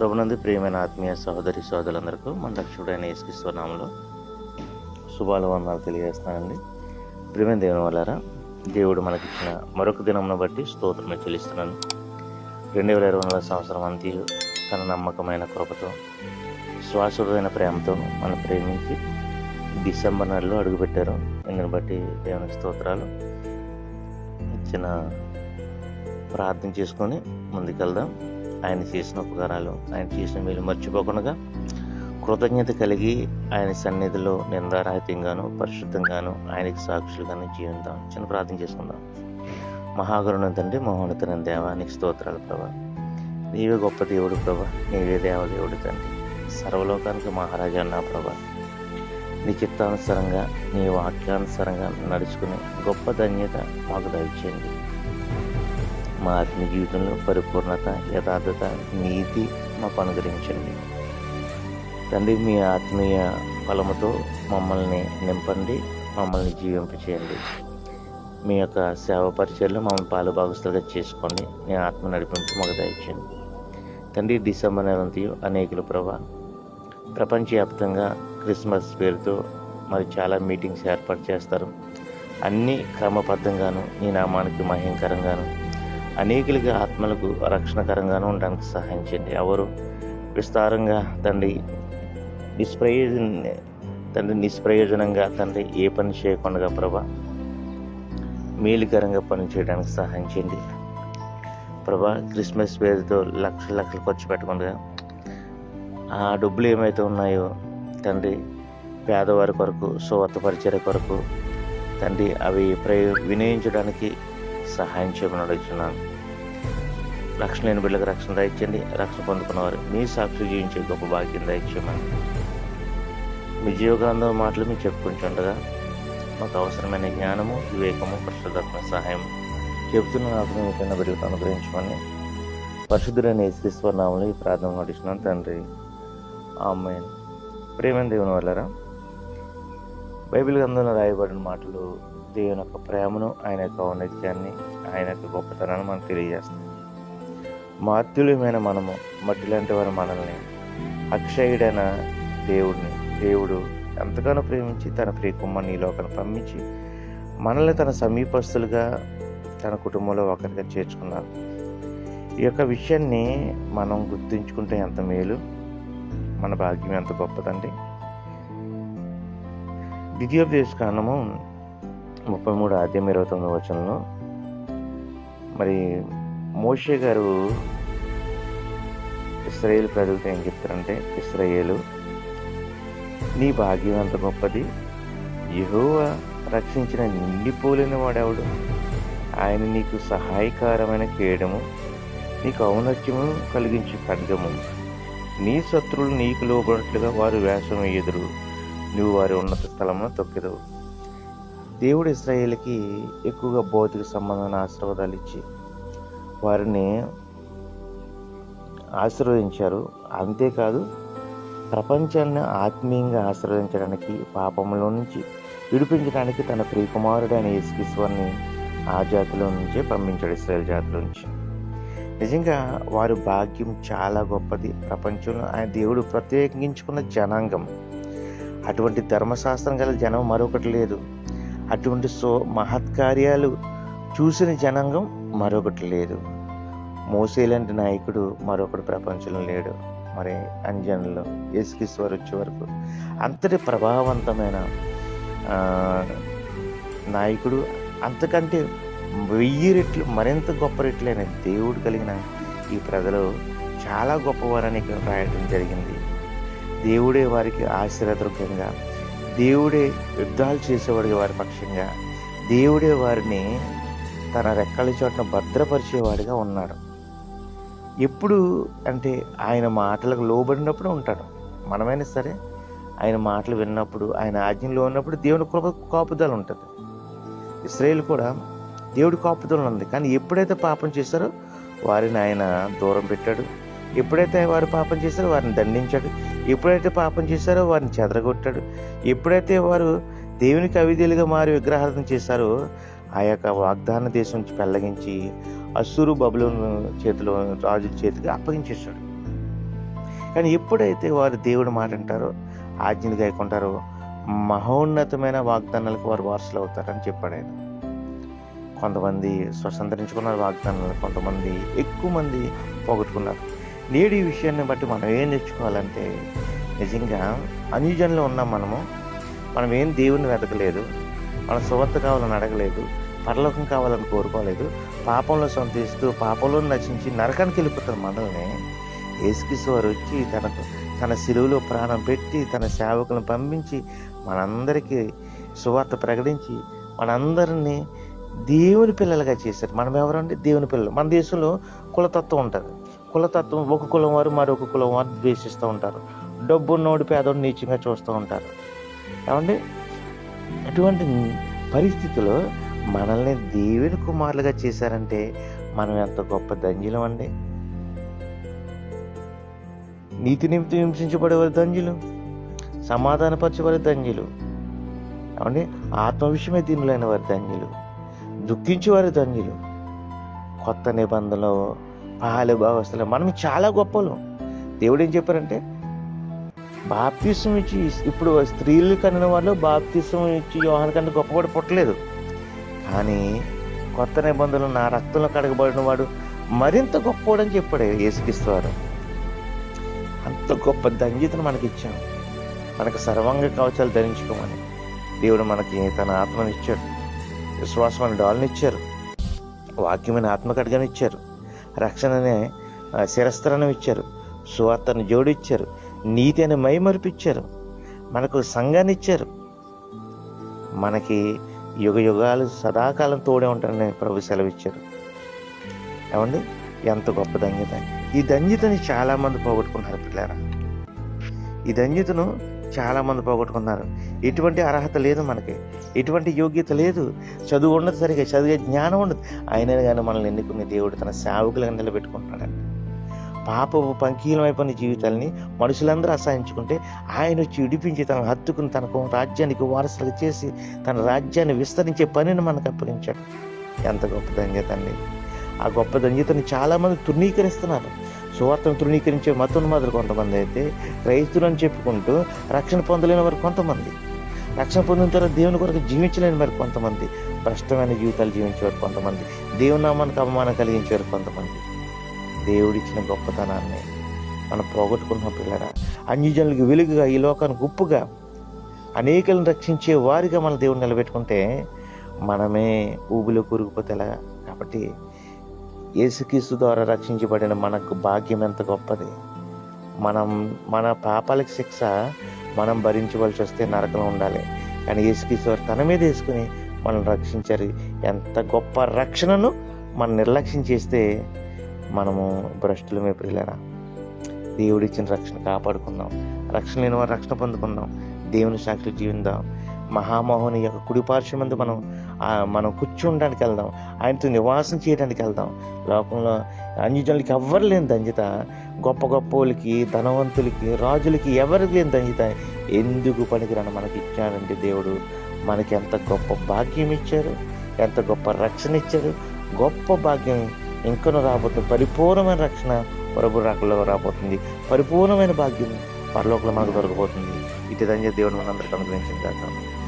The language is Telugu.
ప్రభునందు ప్రియమైన ఆత్మీయ సహోదరి సహోదరులందరికీ మన రక్షకుడైన యేసుక్రీస్తునామంలో శుభాల వందనాలు తెలియజేస్తానండి. ప్రియమైన దేవుని వల్లారా దేవుడు మనకిచ్చిన మరొక దినంను బట్టి స్తోత్రమే చెల్లిస్తున్నాను. రెండు వేల ఇరవై నాలుగు సంవత్సరం అంతి తన నమ్మకమైన కృపతో శ్వాసుడైన ప్రేమతో మన ప్రేమించి డిసెంబర్ నెలలో అడుగుపెట్టారు. ఇందుని బట్టి దేవుని స్తోత్రాలు ఇచ్చిన ప్రార్థన చేసుకొని ముందుకెళ్దాం. ఆయన చేసిన ఉపకారాలు ఆయన చేసిన మేలు మర్చిపోకుండా కృతజ్ఞత కలిగి ఆయన సన్నిధిలో నిందారాహిత్యంగాను పరిశుద్ధంగాను ఆయనకి సాక్షులుగాను జీవిద్దాం చిన్న ప్రార్థన చేసుకుందాం. మహాగరుణ తండ్రి మహోన్నతన దేవానికి స్తోత్రాలు ప్రభా. నీవే గొప్ప దేవుడు ప్రభా. నీవే దేవదేవుడు తండ్రి. సర్వలోకానికి మహారాజా నా ప్రభా. నీ చిత్తానుసారంగా నీ వాక్యానుసారంగా నడుచుకుని గొప్ప ధన్యత మాకు దయచేయండి. మా ఆత్మ జీవితంలో పరిపూర్ణత యథార్థత నీతి మాకు అనుగ్రహించండి. తండ్రి మీ ఆత్మీయ బలముతో మమ్మల్ని నింపండి మమ్మల్ని జీవింపచేయండి. మీ యొక్క సేవ పరిచయలో మమ్మల్ని పాలు భాగస్తులుగా చేసుకోండి. మీ ఆత్మ నడిపింపు మాకు దయచేయండి. తండ్రి డిసెంబర్ నెలంతయు అనేకులు ప్రభా ప్రపంచవ్యాప్తంగా క్రిస్మస్ పేరుతో మరి చాలా మీటింగ్స్ ఏర్పాటు చేస్తారు. అన్నీ క్రమబద్ధంగాను ఈ నామానికి మహంకరంగాను అనేకులకి ఆత్మలకు రక్షణకరంగాను ఉండడానికి సహాయం చేయండి. ఎవరు విస్తారంగా తండ్రి నిష్ప్రయోజన తండ్రి నిష్ప్రయోజనంగా తండ్రి ఏ పని చేయకుండా ప్రభా మేలుకరంగా పని చేయడానికి సహాయం చేయండి. ప్రభా క్రిస్మస్ పేరుతో లక్షల లక్షలు ఖర్చు పెట్టకుండా ఆ డబ్బులు ఏమైతే ఉన్నాయో తండ్రి పేదవారి కొరకు సువార్త పరిచయ కొరకు తండ్రి అవి ప్రయో వినియోగించడానికి సహాయం చేయమని అడుగుతున్నాను. రక్షణ లేని బిడ్డలకు రక్షణ దయచేయండి రక్షణ పొందుకున్నవారు మీ సాక్షి జీవించే గొప్ప భాగ్యం దయచేయమని మీ జీవగ్రంథం మాటలు మీరు చెప్పుకుంటుండగా మాకు అవసరమైన జ్ఞానము వివేకము పరిశుద్ధాత్మ సహాయం చెబుతున్న నాకు మీకైనా బిడ్డలకు అనుగ్రహించమని పరిశుద్ధుడైన యేసుక్రీశ్వరనామని ఈ ప్రార్థన నడిచినాను తండ్రి. అమ్మాయి ప్రేమ దేవుని వల్లరా బైబిల్ గ్రంథంలో రాయబడిన మాటలు దేవుని యొక్క ప్రేమను ఆయన యొక్క ఔన్నత్యాన్ని ఆయన యొక్క గొప్పతనాన్ని మనకు తెలియజేస్తాం మాత్యులమైన మనము మట్టి లాంటి వారు మనల్ని. అక్షయుడైన దేవుడిని దేవుడు ఎంతగానో ప్రేమించి తన ప్రియకుమ్మని ఈ లోకాన్ని పంపించి మనల్ని తన సమీపస్తులుగా తన కుటుంబంలో ఒకరిగా చేర్చుకున్నారు. ఈ యొక్క విషయాన్ని మనం గుర్తుంచుకుంటే ఎంత మేలు. మన భాగ్యం ఎంత గొప్పదండి. ద్వితీయోపదేశ కారణము ముప్పై మూడు ఆద్యం ఇరవై తొమ్మిది వచనంలో మరి మోషే గారు ఇస్రాయేల్ ప్రజలతో ఏం చెప్తారంటే ఇస్రాయేలు నీ భాగ్యం అంత గొప్పది. యహోవ రక్షించిన నిండిపోలేని వాడెవడు? ఆయన నీకు సహాయకరమైన కేయడము నీకు ఔన్నత్యము కలిగించి ఖడ్గము. నీ శత్రువులు నీకు లోబడినట్లుగా వారు వ్యాసం ఎదురు. నువ్వు వారి ఉన్నత స్థలమును తొక్కెదవు. దేవుడు ఇస్రాయేల్కి ఎక్కువగా భౌతిక సంబంధమైన ఆశీర్వాదాలు ఇచ్చి వారిని ఆశీర్వదించారు. అంతేకాదు ప్రపంచాన్ని ఆత్మీయంగా ఆశీర్వదించడానికి పాపంలో నుంచి విడిపించడానికి తన ప్రియకుమారుడైన యేసుక్రీశ్వరిని ఆ జాతిలో నుంచే పంపించాడు ఇస్రాయల్ జాతిలో నుంచి. నిజంగా వారి భాగ్యం చాలా గొప్పది. ప్రపంచంలో ఆయన దేవుడు ప్రత్యేకించుకున్న జనాంగం. అటువంటి ధర్మశాస్త్రం గల జనం మరొకటి లేదు. అటువంటి సో మహత్కార్యాలు చూసిన జనాంగం మరొకటి లేదు. మోసేలాంటి నాయకుడు మరొకటి ప్రపంచంలో లేడు. మరి అంజన్లో ఎస్కిశ్వర్ వచ్చే వరకు అంతటి ప్రభావవంతమైన నాయకుడు అంతకంటే వెయ్యి రెట్లు మరింత గొప్ప రెట్లైన దేవుడు కలిగిన ఈ ప్రజలు చాలా గొప్పవారని ఇక్కడ రాయడం జరిగింది. దేవుడే వారికి ఆశీర్వదృగంగా దేవుడే యుద్ధాలు చేసేవాడికి వారి పక్షంగా దేవుడే వారిని తన రెక్కల చోట్ల భద్రపరిచేవాడిగా ఉన్నాడు. ఎప్పుడు అంటే ఆయన మాటలకు లోబడినప్పుడు ఉంటాడు. మనమైనా సరే ఆయన మాటలు విన్నప్పుడు ఆయన ఆజ్ఞలో ఉన్నప్పుడు దేవుని కృప కాపుదల ఉంటుంది. ఇస్రాయేల్ కూడా దేవుడి కాపుదల ఉంది కానీ ఎప్పుడైతే పాపం చేశారో వారిని ఆయన దూరం పెట్టాడు. ఎప్పుడైతే వారు పాపం చేశారో వారిని దండించాడు. ఎప్పుడైతే పాపం చేశారో వారిని చెదరగొట్టాడు. ఎప్పుడైతే వారు దేవునికి అవిధేలుగా మారి విగ్రహార్థం చేశారో ఆ యొక్క వాగ్దాన దేశం నుంచి పెళ్ళగించి అసురు బబులోను చేతిలో రాజు చేతికి అప్పగించేశాడు. కానీ ఎప్పుడైతే వారు దేవుడి మాట అంటారో ఆజ్ఞలు గాయకుంటారో మహోన్నతమైన వాగ్దానాలకు వారు వారసులు అవుతారని చెప్పాడు ఆయన కొంతమంది స్వతంత్రించుకున్నారు వాగ్దానాలు కొంతమంది ఎక్కువ మంది పోగొట్టుకున్నారు. నేడు ఈ విషయాన్ని బట్టి మనం ఏం నేర్చుకోవాలంటే నిజంగా అన్యజనులు ఉన్నాం మనము మనం ఏం దేవుని వెతకలేదు మన సువార్త కావాలని అడగలేదు పరలోకం కావాలని కోరుకోలేదు పాపంలో సొంతిస్తూ పాపంలో నశించి నరకానికి వెళ్ళిపోతారు మనల్ని ఏసుకిశ్వరు వచ్చి తనకు తన సిలువులో ప్రాణం పెట్టి తన సేవకులను పంపించి మనందరికీ సువార్త ప్రకటించి మనందరినీ దేవుని పిల్లలుగా చేశారు. మనం ఎవరండి? దేవుని పిల్లలు. మన దేశంలో కులతత్వం ఉంటుంది. కులతత్వం ఒక కులం వారు మరొక కులం వారు ద్వేషిస్తూ ఉంటారు. డబ్బు నోడి పేదోడు నీచంగా చూస్తూ ఉంటారు. ఏమండి అటువంటి పరిస్థితిలో మనల్ని దేవుని కుమారులుగా చేశారంటే మనం ఎంత గొప్ప దంజులం అండి? నీతి నిమిత్తం హింసించబడేవారు దంజులు సమాధానపరచబడే దంజులు ఏమండి ఆత్మ విషయమే దీనిలైన వారి దంజులు దుఃఖించేవారి దంజులు కొత్త నిబంధనలో పాలు భావస్థలు మనం చాలా గొప్పలు. దేవుడు ఏం చెప్పారంటే బాప్తిసం ఇచ్చి ఇప్పుడు స్త్రీలు కనిన వాళ్ళు బాప్తిసం ఇచ్చి యోహాన్ కంటే గొప్పవాడు పుట్టలేదు. కానీ కొత్త నిబంధనలు నా రక్తంలో కడగబడిన వాడు మరింత గొప్పవాడు అని చెప్పాడు ఏసుకిస్తారు అంత గొప్ప దంజితను మనకి ఇచ్చాం మనకు సర్వంగ కవచాలు ధరించుకోమని. దేవుడు మనకి తన ఆత్మనిచ్చాడు విశ్వాసం అనే డాల్ని ఇచ్చారు. వాక్యమైన ఆత్మకడిగాని ఇచ్చారు రక్షణ అనే శిరస్త్రాన్ని ఇచ్చారు. సువార్తను జోడిచ్చారు. నీతి అని మైమరిపించారు. మనకు సంఘాన్ని ఇచ్చారు. మనకి యుగ యుగాలు సదాకాలం తోడే ఉంటారని ప్రభు సెలవిచ్చారు. ఏమండి? ఎంత గొప్ప ధన్యత. ఈ ధన్యతని చాలామంది పోగొట్టుకున్నారు పిల్లరా. ఈ ధన్యతను చాలామంది పోగొట్టుకున్నారు. ఎటువంటి అర్హత లేదు మనకి. ఎటువంటి యోగ్యత లేదు. చదువు ఉండదు సరిగా చదివే జ్ఞానం ఉండదు. అయినా కానీ మనల్ని ఎన్నుకునే దేవుడు తన సేవకులుగా నిలబెట్టుకుంటున్నాడు పాపపు పంకీలమైపోయిన జీవితాల్ని మనుషులందరూ అసహించుకుంటే ఆయన వచ్చి విడిపించి తన హత్తుకుని తనకు రాజ్యానికి వారసులు చేసి తన రాజ్యాన్ని విస్తరించే పనిని మనకు అప్పగించాడు. ఎంత గొప్ప ధన్యత అండి. ఆ గొప్ప ధన్యతని చాలామంది తృణీకరిస్తున్నారు. సువార్తను తృణీకరించే మతోన్మాదులు కొంతమంది అయితే రైతులు అని చెప్పుకుంటూ రక్షణ పొందలేని వారు కొంతమంది. రక్షణ పొందిన తర్వాత దేవుని కొరకు జీవించలేని మరి కొంతమంది. భ్రష్టమైన జీవితాలు జీవించేవారు కొంతమంది. దేవునామానికి అవమానం కలిగించేవారు కొంతమంది. దేవుడిచ్చిన గొప్పతనాన్ని మనం పోగొట్టుకున్న పిల్లరా. అన్యజనులకు వెలుగుగా ఈ లోకానికి ఉప్పుగా అనేకలను రక్షించే వారిగా మన దేవుని నిలబెట్టుకుంటే మనమే ఊబిలో కూరుకుపోతేలా. కాబట్టి యేసుక్రీస్తు ద్వారా రక్షించబడిన మనకు భాగ్యం ఎంత గొప్పది. మనం మన పాపాలకు శిక్ష మనం భరించవలసి వస్తే నరకం ఉండాలి. కానీ యేసుక్రీస్తు వారు తన మీద వేసుకుని మనల్ని రక్షించారు. ఎంత గొప్ప రక్షణను మనం నిర్లక్ష్యం చేస్తే మనము భ్రష్టులమే ప్రియులరా దేవుడిచ్చిన రక్షణ కాపాడుకుందాం. రక్షణ లేని వారు రక్షణ పొందుకుందాం. దేవుని సాక్షులు జీవిందాం. మహామోహని యొక్క కుడిపార్శ్వమందు మనం మనం కూర్చుండడానికి వెళ్దాం. ఆయనతో నివాసం చేయడానికి వెళ్దాం. లోకంలో అన్యజనులకి ఎవ్వరు లేని దంజిత గొప్ప గొప్ప వాళ్ళకి ధనవంతులకి రాజులకి ఎవరికి లేని దంజిత. ఎందుకు పనికిరాని మనకి ఇచ్చాడంటే దేవుడు? మనకి ఎంత గొప్ప భాగ్యం ఇచ్చారు? ఎంత గొప్ప రక్షణ ఇచ్చారు? గొప్ప భాగ్యం ఇంకను రాబోతుంది. పరిపూర్ణమైన రక్షణ ప్రభు రాకలో రాబోతుంది. పరిపూర్ణమైన భాగ్యం పరలోకంలో మనకు దొరకబోతుంది. ఇటు దంజ దేవుడు మనందరికీ అనుగ్రహించిన కాక